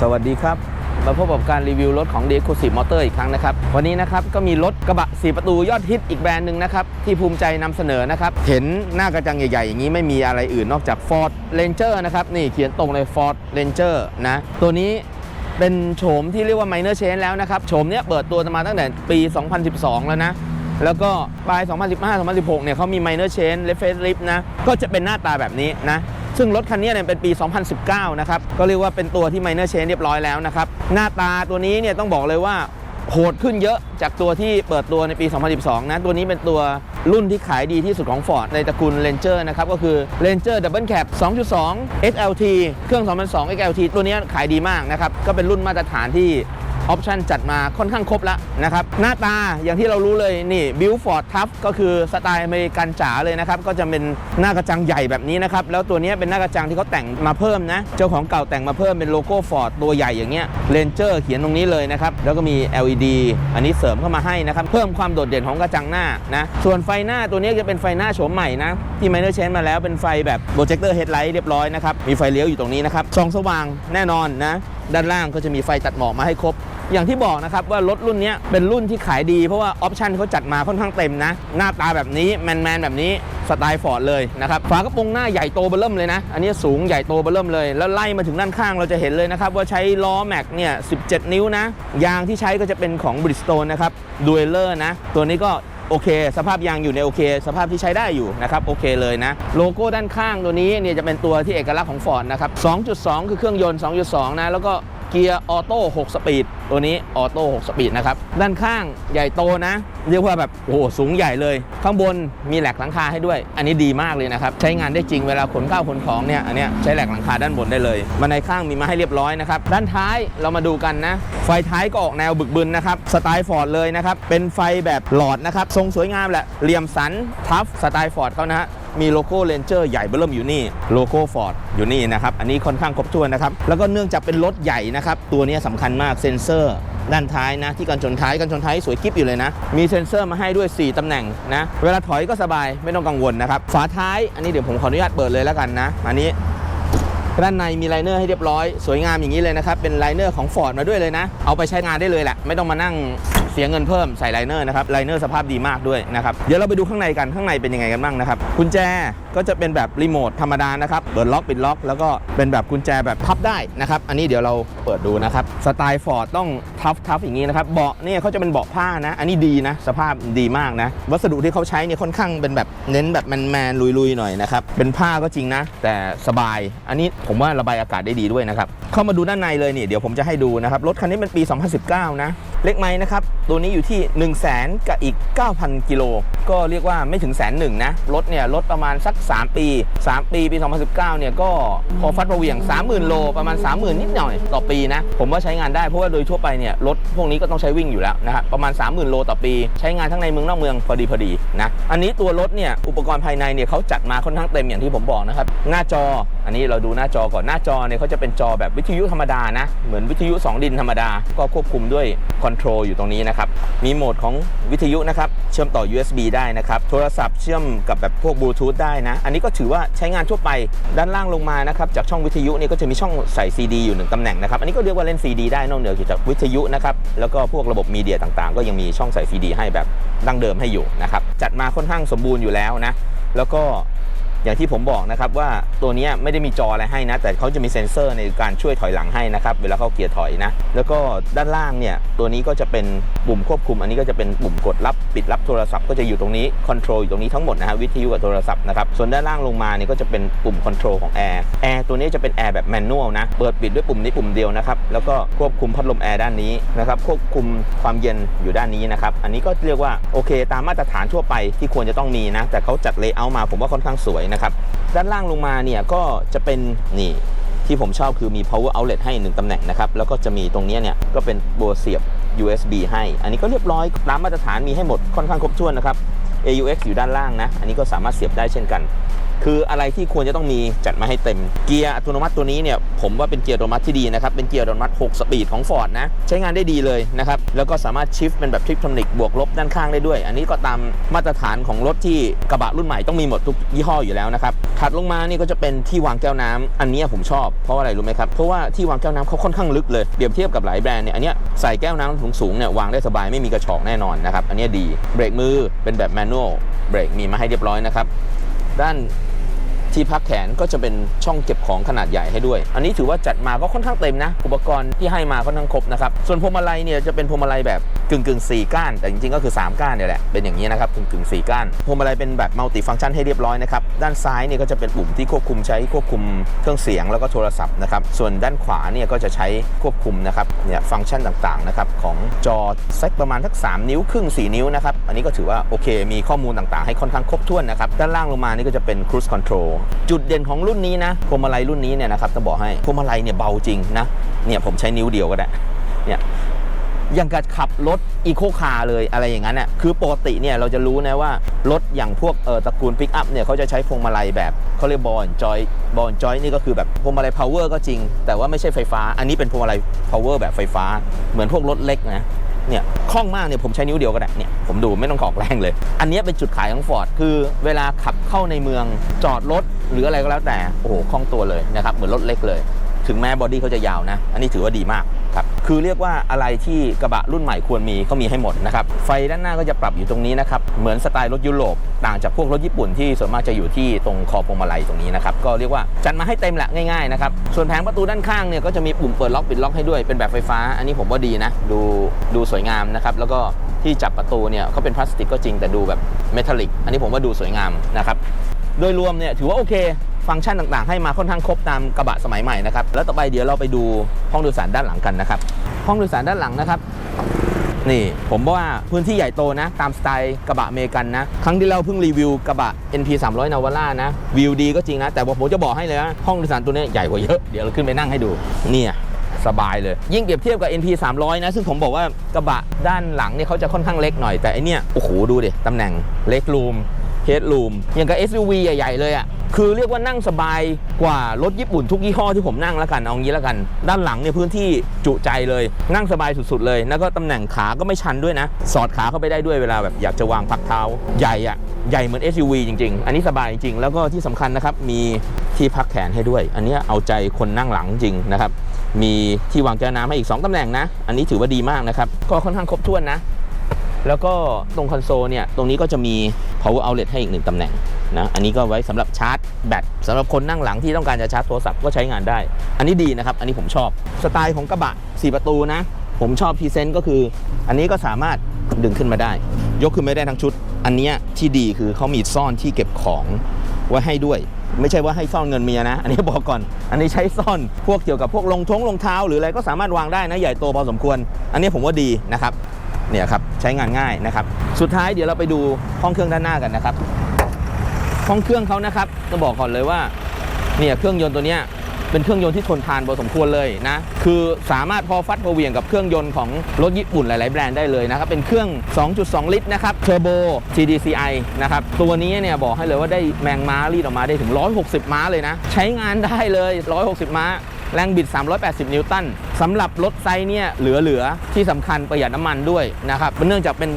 สวัสดีครับ มาพบกับการรีวิวรถของ d e c o s i v e Motor อีกครั้งนะครับ วันนี้นะครับก็มีรถกระบะ 4 ประตูยอดฮิตอีกแบรนด์หนึ่งนะครับ ที่ภูมิใจนำเสนอนะครับ เห็นหน้ากระจังใหญ่ๆ อย่างนี้ไม่มีอะไรอื่นนอกจาก Ford Ranger นะครับ นี่เขียนตรงเลย Ford Ranger นะ ตัวนี้เป็นโฉมที่เรียกว่า minor change แล้วนะครับโฉมเนี้ยเปิดตัวมาตั้งแต่ปี 2012 แล้วนะแล้วก็ปลาย 2015-2016 เนี่ยเขามี minor change และ facelift นะ ก็จะเป็นหน้าตาแบบนี้นะ ซึ่งรถคันนี้เนี่ยเป็นปี 2019 นะครับ ก็เรียกว่าเป็นตัวที่ minor change เรียบร้อยแล้วนะครับ หน้าตาตัวนี้เนี่ยต้องบอกเลยว่าโหดขึ้นเยอะจากตัวที่เปิดตัวในปี 2012 นะ ตัวนี้เป็นตัวรุ่นที่ขายดีที่สุดของ Ford ในตระกูล Ranger นะครับ ก็คือ Ranger Double Cab 2.2 XLT เครื่อง 2002 XLT ตัวนี้ขายดีมากนะครับ ก็เป็นรุ่นมาตรฐานที่ ออปชันจัดมาค่อนข้างครบแล้วนะครับ หน้าตาอย่างที่เรารู้เลยนี่บิวฟอร์ดทัฟก็คือสไตล์อเมริกันจ๋าเลยนะครับ ก็จะเป็นหน้ากระจังใหญ่แบบนี้นะครับ แล้วตัวนี้เป็นหน้ากระจังที่เขาแต่งมาเพิ่มนะ เจ้าของเก่าแต่งมาเพิ่มเป็นโลโก้ฟอร์ดตัวใหญ่อย่างเงี้ยเรนเจอร์เขียนตรงนี้เลยนะครับ แล้วก็มี LED อันนี้เสริมเข้ามาให้นะครับ เพิ่มความโดดเด่นของกระจังหน้านะส่วนไฟหน้าตัวนี้จะเป็นไฟหน้าโฉมใหม่นะที่ไมเนอร์เชนมาแล้วเป็นไฟแบบโปรเจคเตอร์เฮดไลท์เรียบร้อยนะครับมีไฟเลี้ยวอยู่ตรงนี้นะครับส่องสว่างแน่นอนนะด้านล่างก็จะมีไฟตัดหมอกมาให้ครบ อย่างที่บอกนะครับว่ารถรุ่นนี้เป็นรุ่นที่ขายดีเพราะว่าออปชันเขาจัดมาค่อนข้างเต็มนะ หน้าตาแบบนี้แมนๆแบบนี้สไตล์ฟอร์ดเลยนะครับฝากระโปรงหน้าใหญ่โตเบอร์เริ่มเลยนะ อันนี้สูงใหญ่โตเบอร์เริ่มเลย แล้วไล่มาถึงด้านข้างเราจะเห็นเลยนะครับ ว่าใช้ล้อแม็กเนี่ย 17 นิ้วนะ ยางที่ใช้ก็จะเป็นของ Bridgestone นะครับดูเอลเลอร์นะ ตัวนี้ก็โอเค สภาพยางอยู่ในโอเค สภาพที่ใช้ได้อยู่นะครับโอเคเลยนะ โลโก้ด้านข้างตัวนี้เนี่ยจะเป็นตัวที่เอกลักษณ์ของ Ford นะครับ 2.2 คือเครื่องยนต์ 2.2 นะแล้วก็ เกียร์ออโต้6สปีดตัวนี้ออโต้6สปีดนะครับ ด้านข้างใหญ่โตนะ เรียกว่าแบบโอ้โหสูงใหญ่เลย ข้างบนมีแหลกหลังคาให้ด้วย อันนี้ดีมากเลยนะครับ ใช้งานได้จริงเวลาขนข้าวขนของเนี่ยอันเนี้ยใช้แหลกหลังคาด้านบนได้เลยบันไดข้างมีมาให้เรียบร้อยนะครับ ด้านท้ายเรามาดูกันนะ ไฟท้ายก็ออกแนวบึกบึนนะครับสไตล์ฟอร์ดเลยนะครับเป็นไฟแบบหลอดนะครับทรงสวยงามแหละเหลี่ยมสันทัฟสไตล์ฟอร์ดเขานะฮะ มีโลโก้เ a นเจอร์ใหญ่เบิ่มอยู่นี่โลโก้ฟอร์ดอยู่นี่นะครับ อันนี้ค่อนข้างครบถ้วนนะครับ แล้วก็เนื่องจากเป็นรถใหญ่นะครับ ตัวนี้สำคัญมากเซ็นเซอร์ด้านท้ายนะ ที่กันชนท้ายกันชนท้ายสวยกิ๊บอยู่เลยนะ มีเซ็นเซอร์มาให้ด้วย 4 ตำแหน่งนะ เวลาถอยก็สบายไม่ต้องกังวลนะครับฝาท้ายอันนี้เดี๋ยวผมขออนุญาตเปิดเลยแล้วกันนะอันนี้ด้านในมีไลเนอร์ให้เรียบร้อย สวยงามอย่างนี้เลยนะครับ เป็นไลเนอร์ของ Ford มาด้วยเลยนะ เอาไปใช้งานได้เลยแหละ ไม่ต้องมานั่ง เสียเงินเพิ่มใส่ไลเนอร์นะครับไลเนอร์สภาพดีมากด้วยนะครับเดี๋ยวเราไปดูข้างในกันข้างในเป็นยังไงกันบ้างนะครับกุญแจก็จะเป็นแบบรีโมทธรรมดานะครับเปิดล็อกปิดล็อก แล้วก็เป็นแบบกุญแจแบบพับได้นะครับอันนี้เดี๋ยวเราเปิดดูนะครับสไตล์ Ford ต้องทัฟทัฟอย่างนี้นะครับเบาะเนี่ยเขาจะเป็นเบาะผ้านะ อันนี้ดีนะ สภาพดีมากนะ วัสดุที่เขาใช้เนี่ยค่อนข้างเป็นแบบเน้นแบบแมนๆลุยๆหน่อยนะครับเป็นผ้าก็จริงนะ แต่สบาย อันนี้ผมว่าระบายอากาศได้ดีด้วยนะครับเข้ามาดูด้านในเลยนี่เดี๋ยวผมจะให้ดูนะครับรถคันนี้เป็นปี 2019 นะ เล็กไหมนะครับ ตัวนี้อยู่ที่ 1 0 0 0 0แสนกับอีก 9,000 กิโล ก็เรียกว่าไม่ถึงแสนหนึ่งนะ รถเนี่ย รถประมาณสัก 3 ปี 3 ปี ปี 2019 เนี่ยก็พอฟัดประเวียง 30,000 โล ประมาณ 30,000 นิดหน่อยต่อปีนะ ผมว่าใช้งานได้ เพราะว่าโดยทั่วไปเนี่ย รถพวกนี้ก็ต้องใช้วิ่งอยู่แล้วนะครับ ประมาณ 30,000 โลต่อปี ใช้งานทั้งในเมืองนอกเมืองพอดีพอดีนะ อันนี้ตัวรถเนี่ย อุปกรณ์ภายในเนี่ยเขาจัดมาค่อนข้างเต็มอย่างที่ผมบอกนะครับ หน้าจอ อันนี้เราดูหน้าจอก่อน หน้าจอเนี่ยเขาจะเป็นจอแบบวิทยุธรรมดานะ เหมือนวิทยุ 2 ดินธรรมดา ก็ควบคุมด้วยคอนอนโทรลอยู่ตรงนี้นะครับ มีโหมดของวิทยุนะครับ เชื่อมต่อ USB ได้นะครับ โทรศัพท์เชื่อมกับแบบพวกบลูทูธได้นะ อันนี้ก็ถือว่าใช้งานทั่วไป ด้านล่างลงมานะครับ จากช่องวิทยุนี่ก็จะมีช่องใส่ CD อยู่หนึ่งตำแหน่งนะครับ อันนี้ก็เรียกว่าเล่น CD ได้นอกเหนือจากวิทยุนะครับ แล้วก็พวกระบบมีเดียต่างๆ ก็ยังมีช่องใส่ CD ให้แบบดั้งเดิมให้อยู่นะครับ จัดมาค่อนข้างสมบูรณ์อยู่แล้วนะ แล้วก็ อย่างที่ผมบอกนะครับว่าตัวนี้ไม่ได้มีจออะไรให้นะ แต่เขาจะมีเซ็นเซอร์ในการช่วยถอยหลังให้นะครับ เวลาเขาเกียร์ถอยนะ แล้วก็ด้านล่างเนี่ย ตัวนี้ก็จะเป็นปุ่มควบคุม อันนี้ก็จะเป็นปุ่มกดรับปิดรับโทรศัพท์ก็จะอยู่ตรงนี้คอนโทรลอยู่ตรงนี้ทั้งหมดนะฮะวิทยุกับโทรศัพท์นะครับ ส่วนด้านล่างลงมาเนี่ยก็จะเป็นปุ่มคอนโทรลของแอร์แอร์ตัวนี้จะเป็นแอร์แบบแมนนวลนะเปิดปิดด้วยปุ่มนี้ปุ่มเดียวนะครับแล้วก็ควบคุมพัดลมแอร์ด้านนี้นะครับควบคุมความเย็นอยู่ด้านนี้นะครับอันนี้ก็เรียกว่าโอเค ตามมาตรฐานทั่วไปที่ควรจะต้องมีนะแต่เขาจัดเลเยอร์มาผมว่าค่อนข้างสวยนะครับ ด้านล่างลงมาเนี่ยก็จะเป็นนี่ที่ผมชอบคือมี power outlet ให้หนึ่งตำแหน่งนะครับ แล้วก็จะมีตรงนี้เนี่ยก็เป็นตัวเสียบ USB ให้ อันนี้ก็เรียบร้อยตามมาตรฐานมีให้หมดค่อนข้างครบถ้วนนะครับ AUX อยู่ด้านล่างนะ อันนี้ก็สามารถเสียบได้เช่นกัน คืออะไรที่ควรจะต้องมีจัดมาให้เต็ม เกียร์อัตโนมัติตัวนี้เนี่ยผมว่าเป็นเกียร์อัตโนมัติที่ดีนะครับ เป็นเกียร์อัตโนมัติ 6 สปีดของ Ford นะ ใช้งานได้ดีเลยนะครับ แล้วก็สามารถชิฟเป็นแบบทริปทอนิกบวกลบด้านข้างได้ด้วย อันนี้ก็ตามมาตรฐานของรถที่กระบะรุ่นใหม่ต้องมีหมดทุกยี่ห้ออยู่แล้วนะครับถัดลงมานี่ก็จะเป็นที่วางแก้วน้ำอันนี้ผมชอบเพราะอะไรรู้ไหมครับเพราะว่าที่วางแก้วน้ำเขาค่อนข้างลึกเลยเปรียบเทียบกับหลายแบรนด์เนี่ยอันนี้ใส่แก้วน้ำสูงๆเนี่ยวางได้สบายไม่มีกระชอกแน่นอนนะครับอันนี้ดีเบรกมือเป็นแบบแมนนวลเบรกมีมาให้เรียบร้อยนะครับด้าน ที่พักแขนก็จะเป็นช่องเก็บของขนาดใหญ่ให้ด้วย อันนี้ถือว่าจัดมาก็ค่อนข้างเต็มนะ อุปกรณ์ที่ให้มาค่อนข้างครบนะครับ ส่วนพวงมาลัยเนี่ยจะเป็นพวงมาลัยแบบกึ่งกึ่งสี่ก้าน แต่จริงๆก็คือ 3 ก้านเนี่ยแหละ เป็นอย่างนี้นะครับกึ่งกึ่งสี่ก้าน พวงมาลัยเป็นแบบมัลติฟังก์ชันให้เรียบร้อยนะครับ ด้านซ้ายเนี่ยก็จะเป็นปุ่มที่ควบคุมใช้ควบคุมเครื่องเสียงแล้วก็โทรศัพท์นะครับ ส่วนด้านขวาเนี่ยก็จะใช้ควบคุมนะครับ เนี่ยฟังก์ชันต่างๆนะครับของจอสักประมาณสัก 3 นิ้วครึ่ง 4 นิ้วนะครับ อันนี้ก็ถือว่าโอเค มีข้อมูลต่างๆ ให้ค่อนข้างครบถ้วนนะครับ ด้านล่างลงมานี่ก็จะเป็น cruise control จุดเด่นของรุ่นนี้นะพวงมาลัยรุ่นนี้เนี่ยนะครับต้องบอกให้พวงมาลัยเนี่ยเบาจริงนะเนี่ยผมใช้นิ้วเดียวก็ได้เนี่ยอย่างกับขับรถอีโคคาร์เลยอะไรอย่างนั้นน่ะคือปกติเนี่ยเราจะรู้นะว่ารถอย่างพวกเออตระกูลปิกอัพเนี่ยเขาจะใช้พวงมาลัยแบบเขาเรียกบอลจอยบอลจอยนี่ก็คือแบบพวงมาลัยพาวเวอร์ก็จริง แต่ว่าไม่ใช่ไฟฟ้า อันนี้เป็นพวงมาลัยพาวเวอร์แบบไฟฟ้า เหมือนพวกรถเล็กนะ เนี่ยคล่องมากเนี่ยผมใช้นิ้วเดียวก็ได้เนี่ยผมดูไม่ต้องขอกแรงเลย อันนี้เป็นจุดขายของ Ford คือเวลาขับเข้าในเมืองจอดรถหรืออะไรก็แล้วแต่โอ้โหคล่องตัวเลยนะครับเหมือนรถเล็กเลย ถึงแม้บอดี้เขาจะยาวนะ อันนี้ถือว่าดีมากครับ คือเรียกว่าอะไรที่กระบะรุ่นใหม่ควรมีเขามีให้หมดนะครับ ไฟด้านหน้าก็จะปรับอยู่ตรงนี้นะครับ เหมือนสไตล์รถยุโรป ต่างจากพวกรถญี่ปุ่นที่ส่วนมากจะอยู่ที่ตรงคอพวงมาลัยตรงนี้นะครับ ก็เรียกว่าจัดมาให้เต็มแหละง่ายๆนะครับ ส่วนแผงประตูด้านข้างเนี่ยก็จะมีปุ่มเปิดล็อกปิดล็อกให้ด้วย เป็นแบบไฟฟ้า อันนี้ผมว่าดีนะ ดูดูสวยงามนะครับ แล้วก็ที่จับประตูเนี่ยเขาเป็นพลาสติกก็จริงแต่ดูแบบเมทัลลิก อันนี้ผมว่าดูสวยงามนะครับ โดยรวมเนี่ยถือว่าโอเค ฟังก์ชันต่างๆ ให้มาค่อนข้างครบตามกระบะสมัยใหม่นะครับแล้วต่อไปเดี๋ยวเราไปดูห้องโดยสารด้านหลังกันนะครับห้องโดยสารด้านหลังนะครับนี่ผมว่าพื้นที่ใหญ่โตนะ ตามสไตล์กระบะเมกันนะ ครั้งที่เราเพิ่งรีวิวกระบะ NP 300 Navara นะ วิวดีก็จริงนะ แต่ว่าผมจะบอกให้เลยนะห้องโดยสารตัวนี้ใหญ่กว่าเยอะ เดี๋ยวเราขึ้นไปนั่งให้ดูเนี่ยสบายเลย ยิ่งเปรียบเทียบกับ NP 300 นะ ซึ่งผมบอกว่ากระบะด้านหลังเนี่ยเขาจะค่อนข้างเล็กหน่อยแต่ไอเนี่ยโอ้โหดูดิตำแหน่งเล็กรูม เฮดรูมอย่างกับ SUV ใหญ่ ๆ เลยอะ่ะคือเรียกว่านั่งสบายกว่ารถญี่ปุ่นทุกยี่ห้อที่ผมนั่งแล้วกันเอางี้แล้วกัน ด้านหลังเนี่ยพื้นที่จุใจเลยนั่งสบายสุดๆเลย แล้วก็ตำแหน่งขาก็ไม่ชันด้วยนะ สอดขาเข้าไปได้ด้วยเวลาแบบอยากจะวางพักเท้าใหญ่อะ่ะใหญ่เหมือน SUV จริง ๆ อันนี้สบายจริงแล้วก็ที่สำคัญนะครับมีที่พักแขนให้ด้วย อันนี้เอาใจคนนั่งหลังจริงนะครับมีที่วางแก้วน้ำให้อีก 2ตำแหน่งนะ อันนี้ถือว่าดีมากนะครับก็ค่อนข้างครบถ้วนนะ แล้วก็ตรงคอนโซลเนี่ย ตรงนี้ก็จะมี power outlet ให้อีกหนึ่งตำแหน่งนะ อันนี้ก็ไว้สำหรับชาร์จแบตสำหรับคนนั่งหลังที่ต้องการจะชาร์จโทรศัพท์ก็ใช้งานได้ อันนี้ดีนะครับ อันนี้ผมชอบ สไตล์ของกระบะ 4 ประตูนะ ผมชอบพรีเซนต์ก็คือ อันนี้ก็สามารถดึงขึ้นมาได้ ยกขึ้นไม่ได้ทั้งชุด อันนี้ที่ดีคือเขามีซ่อนที่เก็บของไว้ให้ด้วยไม่ใช่ว่าให้ซ่อนเงินเมียนะ อันนี้บอกก่อน อันนี้ใช้ซ่อนพวกเกี่ยวกับพวกรองท้องรองเท้า หรืออะไรก็สามารถวางได้นะใหญ่โตพอสมควร อันนี้ผมว่าดีนะครับ เนี่ยครับใช้งานง่ายนะครับ สุดท้ายเดี๋ยวเราไปดูห้องเครื่องด้านหน้ากันนะครับ ห้องเครื่องเขานะครับจะบอกก่อนเลยว่าเนี่ยเครื่องยนต์ตัวเนี้ย เป็นเครื่องยนต์ที่ทนทานพอสมควรเลยนะ คือสามารถพอฟัดพอเวียงกับเครื่องยนต์ของรถญี่ปุ่นหลาย ๆ แบรนด์ได้เลยนะครับ เป็นเครื่อง 2.2 ลิตรนะครับเทอร์โบ TDCI นะครับ ตัวนี้เนี่ยบอกให้เลยว่าได้แมงม้ารีดออกมาได้ถึง 160 ม้าเลยนะ ใช้งานได้เลย 160 ม้าแรงบิด 380 นิวตันสำหรับรถไซส์เนี่ยเหลือ ๆ ที่สำคัญประหยัดน้ำมันด้วยนะครับเนื่องจากเป็น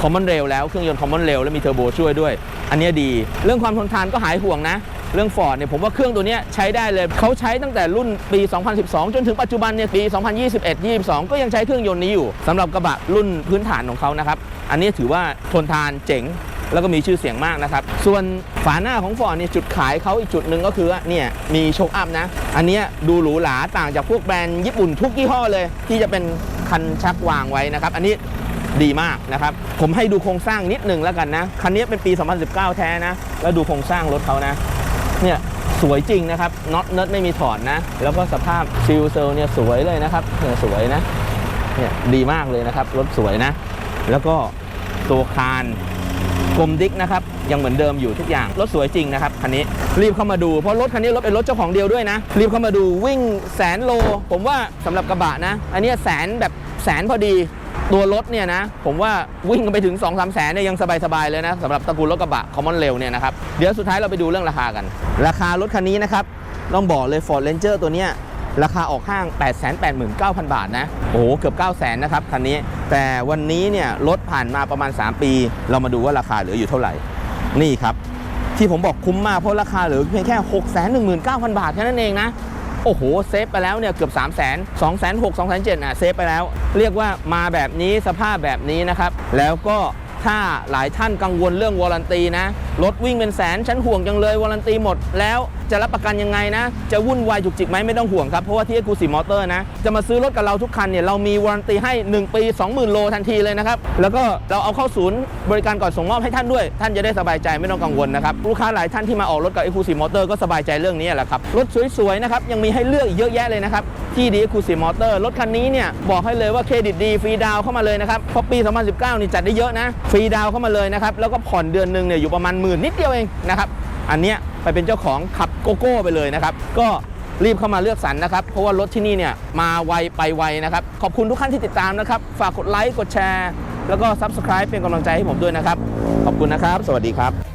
คอมมอนเรลแล้วเครื่องยนต์คอมมอนเรลแล้วมีเทอร์โบช่วยด้วย อันนี้ดี เรื่องความทนทานก็หายห่วงนะ เรื่องฟอร์ดเนี่ยผมว่าเครื่องตัวนี้ใช้ได้เลย เขาใช้ตั้งแต่รุ่นปี 2012 จนถึงปัจจุบันเนี่ยปี 2021 22 ก็ยังใช้เครื่องยนต์นี้อยู่สำหรับกระบะรุ่นพื้นฐานของเขานะครับอันนี้ถือว่าทนทานเจ๋งแล้วก็มีชื่อเสียงมากนะครับ ส่วนฝาหน้าของฟอร์ดเนี่ยจุดขายเขาอีกจุดหนึ่งก็คือเนี่ยมีโชคอัพนะ อันนี้ดูหรูหราต่างจากพวกแบรนด์ญี่ปุ่นทุกยี่ห้อเลย ที่จะเป็นคันชักวางไว้นะครับ อันนี้ ดีมากนะครับ ผมให้ดูโครงสร้างนิดหนึ่งแล้วกันนะ คันนี้เป็นปี 2019 แท้นะ แล้วดูโครงสร้างรถเขานะ เนี่ยสวยจริงนะครับน็อตเนิร์ดไม่มีถอดนะ แล้วก็สภาพซิลเซลเนี่ยสวยเลยนะครับเนี่ยสวยนะ เนี่ยดีมากเลยนะครับ รถสวยนะ แล้วก็ตัวคานกลมดิกนะครับ ยังเหมือนเดิมอยู่ทุกอย่าง รถสวยจริงนะครับคันนี้รีบเข้ามาดูเพราะรถคันนี้รถเป็นรถเจ้าของเดียวด้วยนะ รีบเข้ามาดูวิ่งแสนโล ผมว่าสำหรับกระบะนะ อันนี้แสนแบบแสนพอดี ตัวรถเนี่ยนะผมว่าวิ่งไปถึง 2 3แสนเนี่ยยังสบายๆเลยนะสำหรับตระกูลรถกระบะคอมมอนเรลเนี่ยนะครับเดี๋ยวสุดท้ายเราไปดูเรื่องราคากัน ราคารถคันนี้นะครับต้องบอกเลย Ford Ranger ตัวเนี้ยราคาออกห้าง 889,000 บาทนะ โอ้โห เกือบ 900,000นะครับคันนี้ แต่วันนี้เนี่ยรถผ่านมาประมาณ 3 ปี เรามาดูว่าราคาเหลืออยู่เท่าไหร่ นี่ครับ ที่ผมบอกคุ้มมากเพราะราคาเหลือเพียงแค่ 6 1 9 0 0 0 บาทแค่นั้นเองนะ โอ้โห เซฟไปแล้วเนี่ยเกือบ 3 0 0 0 0 0 2 6 0 0 0 2 7 0 0อะเซฟไปแล้ว เรียกว่ามาแบบนี้สภาพแบบนี้นะครับ แล้วก็ถ้าหลายท่านกังวลเรื่องวอลันตีนะ รถวิ่งเป็นแสน ฉันห่วงจังเลยวอลันตีหมดแล้ว จะรับประกันยังไงนะ จะวุ่นวายจุกจิกไหมไม่ต้องห่วงครับ เพราะว่าที่เอกูสีมอเตอร์นะ จะมาซื้อรถกับเราทุกคันเนี่ยเรามีวอลันตีให้ 1 ปี 20,000 โลทันทีเลยนะครับ แล้วก็เราเอาเข้าศูนย์บริการก่อนส่งมอบให้ท่านด้วย ท่านจะได้สบายใจไม่ต้องกังวลนะครับลูกค้าหลายท่านที่มาออกรถกับ e อ u s i v e Motor ก็สบายใจเรื่องนี้แหละครับรถสวยๆนะครับยังมีให้เลือกอีกเยอะแยะเลยนะครับที่ดี e อ u s i v e Motor รถคันนี้เนี่ยบอกให้เลยว่าเครดิตดีฟรีดาวเข้ามาเลยนะครับพราะปี 2019 นี่จัดได้เยอะนะฟรีดาวเข้ามาเลยนะครับแล้วก็ผ่อนเดือนหนึ่งเนี่ยอยู่ประมาณหมื่นนิดเดียวเองนะครับ อันเนี้ยไปเป็นเจ้าของขับโกโก้ไปเลยนะครับ ก็รีบเข้ามาเลือกสรรนะครับ เพราะว่ารถที่นี่เนี่ยมาไวไปไวนะครับ ขอบคุณทุกท่านที่ติดตามนะครับ ฝากกดไลค์กดแชร์ แล้วก็ Subscribe เป็นกำลังใจให้ผมด้วยนะครับ ขอบคุณนะครับ สวัสดีครับ